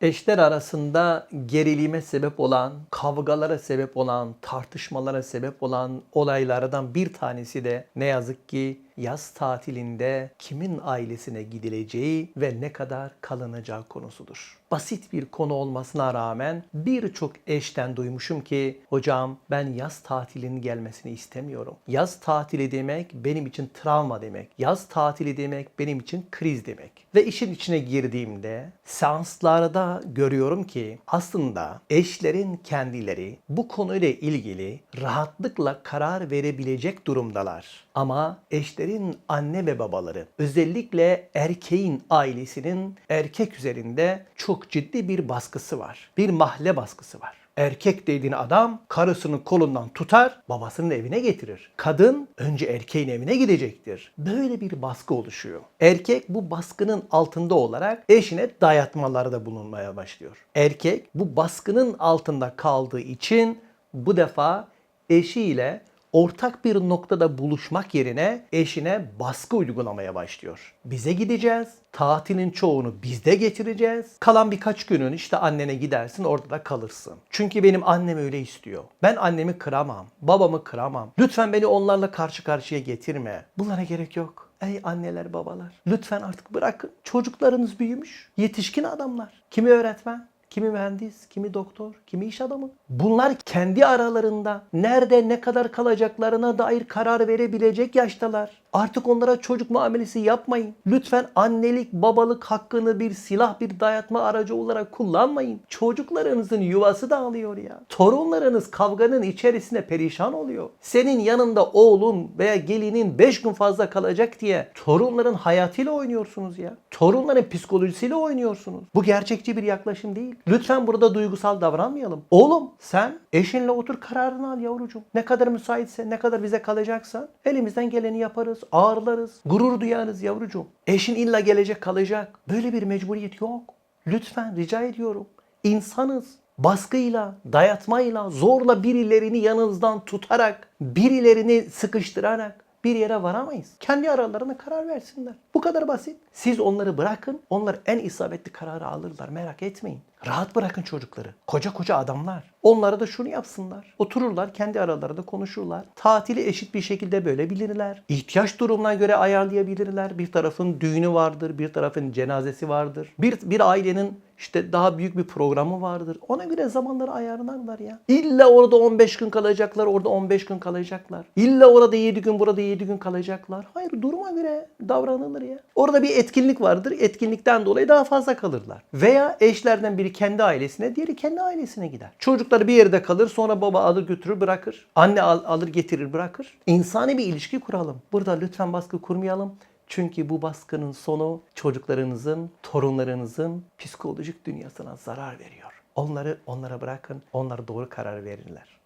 Eşler arasında gerilime sebep olan, kavgalara sebep olan, tartışmalara sebep olan olaylardan bir tanesi de ne yazık ki yaz tatilinde kimin ailesine gidileceği ve ne kadar kalınacağı konusudur. Basit bir konu olmasına rağmen birçok eşten duymuşum ki hocam ben yaz tatilinin gelmesini istemiyorum. Yaz tatili demek benim için travma demek. Yaz tatili demek benim için kriz demek. Ve işin içine girdiğimde seanslarda görüyorum ki aslında eşlerin kendileri bu konuyla ilgili rahatlıkla karar verebilecek durumdalar. Ama eşlerin anne ve babaları özellikle erkeğin ailesinin erkek üzerinde çok ciddi bir baskısı var. Bir mahalle baskısı var. Erkek dediğin adam karısının kolundan tutar, babasının evine getirir. Kadın önce erkeğin evine gidecektir. Böyle bir baskı oluşuyor. Erkek bu baskının altında olarak eşine dayatmalarda bulunmaya başlıyor. Erkek bu baskının altında kaldığı için bu defa eşiyle ortak bir noktada buluşmak yerine eşine baskı uygulamaya başlıyor. Bize gideceğiz. Tatilin çoğunu bizde geçireceğiz. Kalan birkaç günün işte annene gidersin orada da kalırsın. Çünkü benim annem öyle istiyor. Ben annemi kıramam. Babamı kıramam. Lütfen beni onlarla karşı karşıya getirme. Bunlara gerek yok. Ey anneler babalar. Lütfen artık bırakın. Çocuklarınız büyümüş. Yetişkin adamlar. Kimi öğretmen? Kimi mühendis, kimi doktor, kimi iş adamı. Bunlar kendi aralarında nerede ne kadar kalacaklarına dair karar verebilecek yaştalar. Artık onlara çocuk muamelesi yapmayın. Lütfen annelik, babalık hakkını bir silah, bir dayatma aracı olarak kullanmayın. Çocuklarınızın yuvası dağılıyor ya. Torunlarınız kavganın içerisinde perişan oluyor. Senin yanında oğlun veya gelinin 5 gün fazla kalacak diye torunların hayatıyla oynuyorsunuz ya. Torunların psikolojisiyle oynuyorsunuz. Bu gerçekçi bir yaklaşım değil. Lütfen burada duygusal davranmayalım. Oğlum sen eşinle otur kararını al yavrucuğum. Ne kadar müsaitse, ne kadar bize kalacaksan elimizden geleni yaparız, ağırlarız, gurur duyarız yavrucuğum. Eşin illa gelecek kalacak. Böyle bir mecburiyet yok. Lütfen rica ediyorum. İnsanız. Baskıyla, dayatmayla, zorla birilerini yanınızdan tutarak, birilerini sıkıştırarak bir yere varamayız. Kendi aralarına karar versinler. Bu kadar basit. Siz onları bırakın. Onlar en isabetli kararı alırlar. Merak etmeyin. Rahat bırakın çocukları. Koca koca adamlar. Onlara da şunu yapsınlar. Otururlar kendi aralarında konuşurlar. Tatili eşit bir şekilde bölebilirler. İhtiyaç durumuna göre ayarlayabilirler. Bir tarafın düğünü vardır, bir tarafın cenazesi vardır. Bir, bir ailenin işte daha büyük bir programı vardır. Ona göre zamanları ayarlarlar ya. İlla orada 15 gün kalacaklar, orada 15 gün kalacaklar. İlla orada 7 gün, burada 7 gün kalacaklar. Hayır duruma göre davranılır ya. Orada bir etkinlik vardır. Etkinlikten dolayı daha fazla kalırlar. Veya eşlerden biri kendi ailesine, diğeri kendi ailesine gider. Çocukları bir yerde kalır, sonra baba alır götürür bırakır. Anne al- alır getirir bırakır. İnsani bir ilişki kuralım. Burada lütfen baskı kurmayalım. Çünkü bu baskının sonu çocuklarınızın, torunlarınızın psikolojik dünyasına zarar veriyor. Onları onlara bırakın, onlar doğru karar verirler.